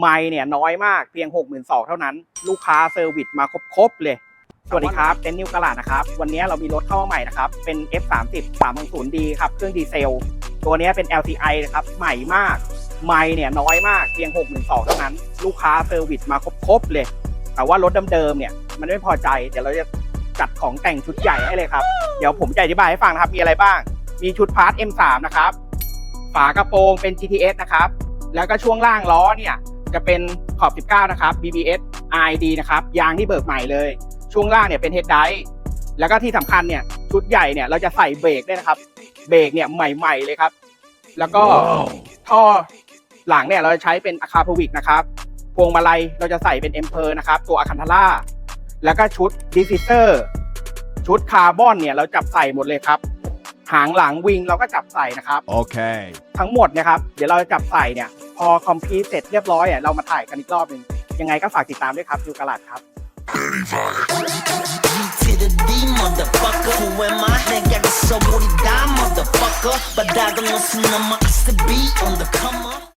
ไม่เนี่ยน้อยมากเพียง 62,000เท่านั้น ลูกค้าเซอร์วิสมาครบๆเลย สวัสดีครับเต็นนิวกลาดนะครับ วันนี้เรามีรถเข้ามาใหม่นะครับ เป็น F30 360D ครับ เครื่องดีเซล ตัวนี้เป็น LTI นะครับ ใหม่มาก ไม่เนี่ยน้อยมากเพียง 62,000เท่านั้น ลูกค้าเซอร์วิสมาครบๆเลย แต่ว่ารถเดิมๆเนี่ยมันไม่พอใจ เดี๋ยวเราจะจัดของแต่งชุดใหญ่ให้เลยครับ เดี๋ยวผมจะอธิบายให้ฟังนะครับ มีอะไรบ้าง มีชุดพาร์ท M3 นะครับ ฝากระโปรงเป็น GTS นะครับ แล้วก็ช่วงล่างล้อเนี่ย จะเป็นขอบ 19 นะครับ BBS RID นะครับยางที่เบิกใหม่เลย ช่วงล่างเนี่ยเป็นเฮดไดแล้วก็ที่สำคัญเนี่ยชุดใหญ่เนี่ยเราจะใส่เบรกด้วยนะครับ เบรกเนี่ยใหม่ ๆ เลยครับ แล้วก็ท่อหลังเนี่ยเราจะใช้เป็นอะคาพวิกนะครับพวงมาลัยเราจะใส่เป็นเอ็มเพอร์นะครับ ตัวอะคันทาร่าแล้วก็ชุดดิฟิเซอร์ชุดคาร์บอนเนี่ยเราจับใส่หมดเลยครับ หางหลังวิงเราก็จับใส่นะครับ Okay. ทั้งหมดเนะครับ เดี๋ยวเราจะจับใส่เนี่ยพ อคอมพีเสร็จเรียบร้อยอะเรามาถ่ายกันอีกรอบหนึ่งยังไงก็ฝากติดตามด้วยครับยูกาลัดครับ to the D motherfucker. Who am I? Nigga, I so would die motherfucker. But I don't listen to my beat on the come up.